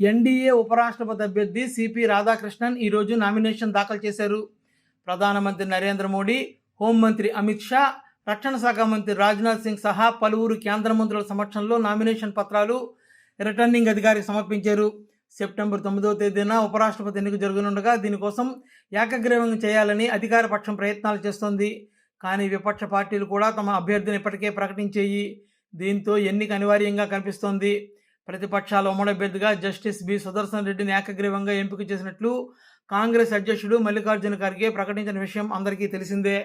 NDA ఉపరాష్ట్రపతి అభ్యర్థి CP Radhakrishnan ఈరోజు నామినేషన్ దాఖలు చేశారు. ప్రధానమంత్రి నరేంద్ర మోడీ హోంమంత్రి అమిత్ షా రక్షణ శాఖ మంత్రి రాజ్నాథ్ సింగ్ సహా పలువురు కేంద్ర మంత్రుల సమక్షంలో నామినేషన్ పత్రాలు రిటర్నింగ్ అధికారికి సమర్పించారు. సెప్టెంబర్ తొమ్మిదవ తేదీన ఉపరాష్ట్రపతి ఎన్నిక జరగనుండగా దీనికోసం ఏకగ్రీవంగా చేయాలని అధికార పక్షం ప్రయత్నాలు చేస్తోంది. కానీ విపక్ష పార్టీలు కూడా తమ అభ్యర్థిని ఇప్పటికే ప్రకటించేయి. దీంతో ఎన్నిక అనివార్యంగా కనిపిస్తోంది. ప్రతిపక్షాల ఉమ్మడి అభ్యర్థిగా జస్టిస్ బి. సుదర్శన్ రెడ్డిని ఏకగ్రీవంగా ఎంపిక చేసినట్లు కాంగ్రెస్ అధ్యక్షుడు మల్లికార్జున ఖర్గే ప్రకటించిన విషయం అందరికీ తెలిసిందే.